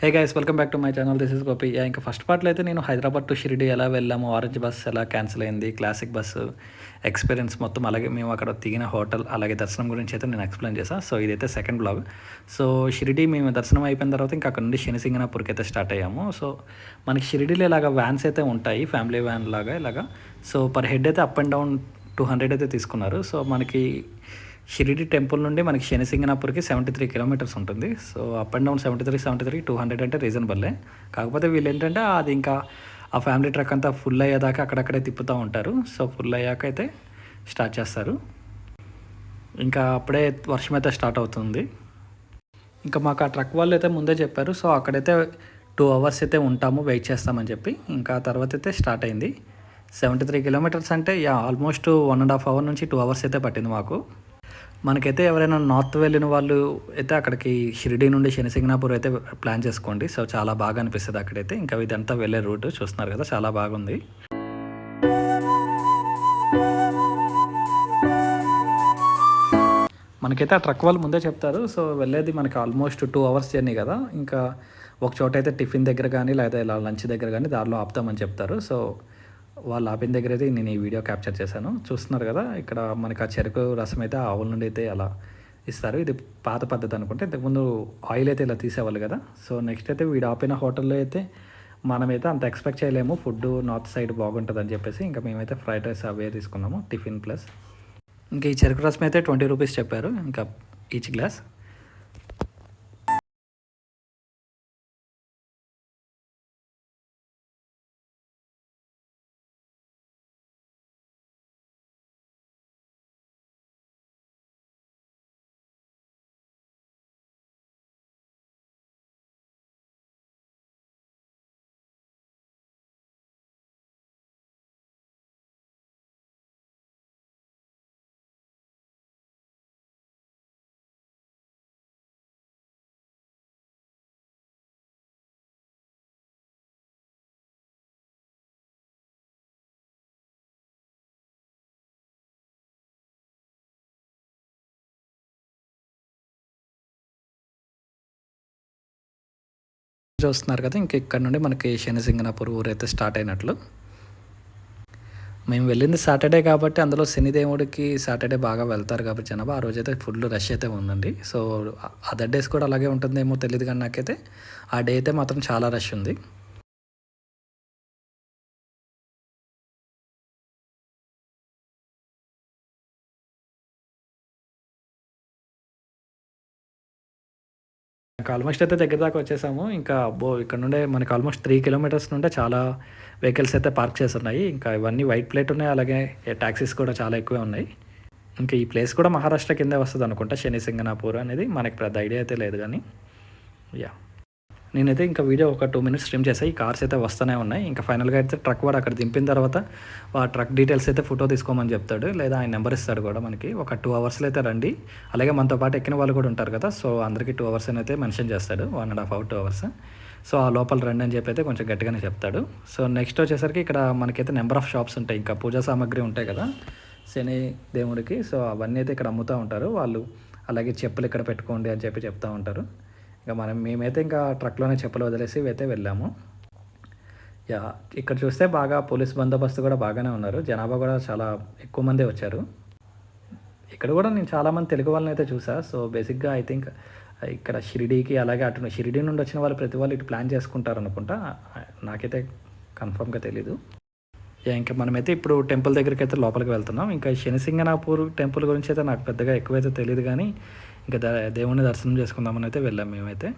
Hey guys welcome back to my channel this is Gopi ఇంకా first పార్ట్లో అయితే నేను హైదరాబాద్ టు షిరిడి ఎలా వెళ్ళాము ఆరెంజ్ బస్ ఎలా క్యాన్సిల్ అయింది క్లాసిక్ బస్సు ఎక్స్పీరియన్స్ మొత్తం అలాగే మేము అక్కడ దిగిన హోటల్ అలాగే దర్శనం గురించి అయితే నేను ఎక్స్ప్లెయిన్ చేశాను సో ఇదైతే సెకండ్ బ్లాగ్ సో షిరిడి మేము దర్శనం అయిపోయిన తర్వాత ఇంకా అక్కడ నుండి శనిసింగనాపూర్కి అయితే స్టార్ట్ అయ్యాము. సో మనకి షిరిడిలో ఇలాగ వ్యాన్స్ అయితే ఉంటాయి ఫ్యామిలీ వ్యాన్ లాగా ఇలాగా. సో పర్ హెడ్ అయితే up and down two hundred అయితే తీసుకున్నారు. సో మనకి షిరిడి టెంపుల్ నుండి మనకి శనిసింగనాపూర్కి సెవెంటీ త్రీ కిలోమీటర్స్ ఉంటుంది. So up and down seventy three seventy three two hundred అంటే రీజనబుల్లే కాకపోతే వీళ్ళు ఏంటంటే అది ఇంకా ఆ ఫ్యామిలీ ట్రక్ అంతా ఫుల్ అయ్యేదాకా అక్కడక్కడే తిప్పుతూ ఉంటారు. సో ఫుల్ అయ్యాక అయితే స్టార్ట్ చేస్తారు. ఇంకా అప్పుడే వర్షం అయితే స్టార్ట్ అవుతుంది. ఇంకా మాకు ఆ ట్రక్ వాళ్ళు అయితే ముందే చెప్పారు. సో అక్కడైతే టూ అవర్స్ అయితే ఉంటాము వెయిట్ చేస్తామని చెప్పి. ఇంకా తర్వాత అయితే స్టార్ట్ అయింది. సెవెంటీ త్రీ కిలోమీటర్స్ అంటే yeah almost one and half hour నుంచి టూ అవర్స్ అయితే పట్టింది మాకు. మనకైతే ఎవరైనా నార్త్ వెళ్ళిన వాళ్ళు అయితే అక్కడికి షిరిడి నుండి శనిసింగనాపూర్ అయితే ప్లాన్ చేసుకోండి. సో చాలా బాగా అనిపిస్తుంది అక్కడైతే. ఇంకా ఇదంతా వెళ్ళే రూట్ చూస్తున్నారు కదా చాలా బాగుంది. మనకైతే ఆ ట్రక్ వాళ్ళు ముందే చెప్తారు. సో వెళ్ళేది మనకి ఆల్మోస్ట్ టూ అవర్స్ జర్నీ కదా. ఇంకా ఒక చోట అయితే టిఫిన్ దగ్గర కానీ లేదా ఇలా లంచ్ దగ్గర కానీ దారిలో ఆపుతామని చెప్తారు. సో వాళ్ళు ఆపిన దగ్గర అయితే నేను ఈ వీడియో క్యాప్చర్ చేశాను. చూస్తున్నారు కదా ఇక్కడ మనకి ఆ చెరుకు రసం అయితే ఆవుల నుండి అయితే అలా ఇస్తారు. ఇది పాత పద్ధతి అనుకుంటే ఇంతకుముందు ఆయిల్ అయితే ఇలా తీసేవాళ్ళు కదా. సో నెక్స్ట్ అయితే వీడు ఆపిన హోటల్లో అయితే మనమైతే అంత ఎక్స్పెక్ట్ చేయలేము. ఫుడ్ నార్త్ సైడ్ బాగుంటుంది అని చెప్పేసి ఇంకా మేమైతే ఫ్రైడ్ రైస్ అవే తీసుకున్నాము టిఫిన్ ప్లస్. ఇంకా ఈ చెరుకు రసం అయితే ట్వంటీ రూపీస్ చెప్పారు. ఇంకా ఈచ్ గ్లాస్. చూస్తున్నారు కదా ఇంక ఇక్కడ నుండి మనకి శనిసింగనాపూర్ ఊరైతే స్టార్ట్ అయినట్లు. మేము వెళ్ళింది సాటర్డే కాబట్టి అందులో శనిదేవుడికి సాటర్డే బాగా వెళ్తారు కాబట్టి జనాభా. ఆ రోజైతే ఫుల్ రష్ అయితే ఉందండి. సో అదర్ డేస్ కూడా అలాగే ఉంటుందేమో తెలియదు కానీ నాకైతే ఆ డే అయితే మాత్రం చాలా రష్ ఉంది. మనకు ఆల్మోస్ట్ అయితే దగ్గర దాకా వచ్చేసాము. ఇంకా అబ్బో ఇక్కడ నుండే మనకు ఆల్మోస్ట్ త్రీ కిలోమీటర్స్ నుండే చాలా వెహికల్స్ అయితే పార్క్ చేసి ఉన్నాయి ఇంకా ఇవన్నీ వైట్ ప్లేట్ ఉన్నాయి అలాగే ట్యాక్సీస్ కూడా చాలా ఎక్కువే ఉన్నాయి. ఇంకా ఈ ప్లేస్ కూడా మహారాష్ట్ర కిందే వస్తుంది అనుకుంటా శని సింగనాపూర్ అనేది. మనకి పెద్ద ఐడియా అయితే లేదు కానీ యా నేనైతే ఇంకా వీడియో ఒక టూ మినిట్స్ స్ట్రీమ్ చేసాయి ఈ కార్స్ అయితే వస్తూనే ఉన్నాయి. ఇంకా ఫైనల్గా అయితే ట్రక్ వాడు అక్కడ దింపిన తర్వాత ఆ ట్రక్ డీటెయిల్స్ అయితే ఫోటో తీసుకోమని చెప్తాడు. లేదా ఆయన నెంబర్ ఇస్తాడు కూడా మనకి. ఒక టూ అవర్స్లో అయితే రండి. అలాగే మనతో పాటు ఎక్కిన వాళ్ళు కూడా ఉంటారు కదా. సో అందరికీ టూ అవర్స్ అయితే మెన్షన్ చేస్తాడు. One and half hour two hours so ఆ లోపల రండి అని చెప్పి అయితే కొంచెం గట్టిగానే చెప్తాడు. సో నెక్స్ట్ వచ్చేసరికి ఇక్కడ మనకైతే నెంబర్ ఆఫ్ షాప్స్ ఉంటాయి. ఇంకా పూజా సామాగ్రి ఉంటాయి కదా. శని దేవుడికి. సో అవన్నీ అయితే ఇక్కడ అమ్ముతూ ఉంటారు. వాళ్ళు అలాగే చెప్పులు ఇక్కడ పెట్టుకోండి అని చెప్పి చెప్తూ ఉంటారు. ఇంకా మనం మేమైతే ఇంకా ట్రక్లోనే చెప్పులు వదిలేసి అయితే వెళ్ళాము. యా ఇక్కడ చూస్తే బాగా పోలీస్ బందోబస్తు కూడా బాగానే ఉన్నారు. జనాభా కూడా చాలా ఎక్కువ మందే వచ్చారు. ఇక్కడ కూడా నేను చాలామంది తెలుగు వాళ్ళని అయితే చూసా. సో బేసిక్గా ఐ థింక్ ఇక్కడ షిరిడీకి అలాగే అటు షిరిడీ నుండి వచ్చిన వాళ్ళు ప్రతి వాళ్ళు ఇటు ప్లాన్ చేసుకుంటారు అనుకుంటా. నాకైతే కన్ఫర్మ్గా తెలీదు. యా ఇంకా మనమైతే ఇప్పుడు టెంపుల్ దగ్గరికి అయితే లోపలికి వెళ్తున్నాం. ఇంకా శనిసింగనాపూర్ టెంపుల్ గురించి అయితే నాకు పెద్దగా ఎక్కువైతే తెలియదు కానీ ఇంకా ద దేవుణ్ణి దర్శనం చేసుకుందామని అయితే వెళ్ళాం మేమైతే.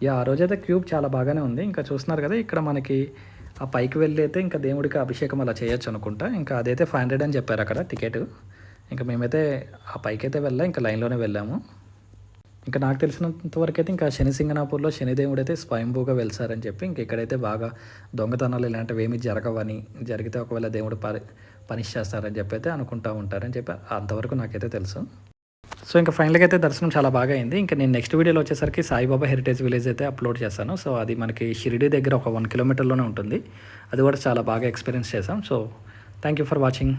యా ఆ రోజైతే క్యూబ్ చాలా బాగానే ఉంది. ఇంకా చూస్తున్నారు కదా ఇక్కడ మనకి ఆ పైకి వెళ్ళి అయితే ఇంకా దేవుడికి అభిషేకం అలా చేయొచ్చు అనుకుంటా. ఇంకా అదైతే ఫైవ్ హండ్రెడ్ అని చెప్పారు అక్కడ టికెట్. ఇంకా మేమైతే ఆ పైకి అయితే వెళ్ళా ఇంకా లైన్లోనే వెళ్ళాము. ఇంకా నాకు తెలిసినంత వరకు అయితే ఇంకా శని సింగనాపూర్లో శనిదేవుడు అయితే స్వయంభూగా వెళ్తారని చెప్పి ఇంక ఇక్కడైతే బాగా దొంగతనాలు ఇలాంటివి ఏమీ జరగవని జరిగితే ఒకవేళ దేవుడు పని పనిష్ చేస్తారని చెప్పి అయితే అనుకుంటా ఉంటారని చెప్పి అంతవరకు నాకైతే తెలుసు. సో ఇంకా ఫైనల్గా అయితే దర్శనం చాలా బాగా అయింది. ఇంకా నేను నెక్స్ట్ వీడియోలో వచ్చేసరికి సాయిబాబా హెరిటేజ్ విలేజ్ అయితే అప్లోడ్ చేస్తాను. సో అది మనకి షిరిడి దగ్గర ఒక వన్ కిలోమీటర్లోనే ఉంటుంది. అది కూడా చాలా బాగా ఎక్స్పీరియన్స్ చేశాం. So thank you for watching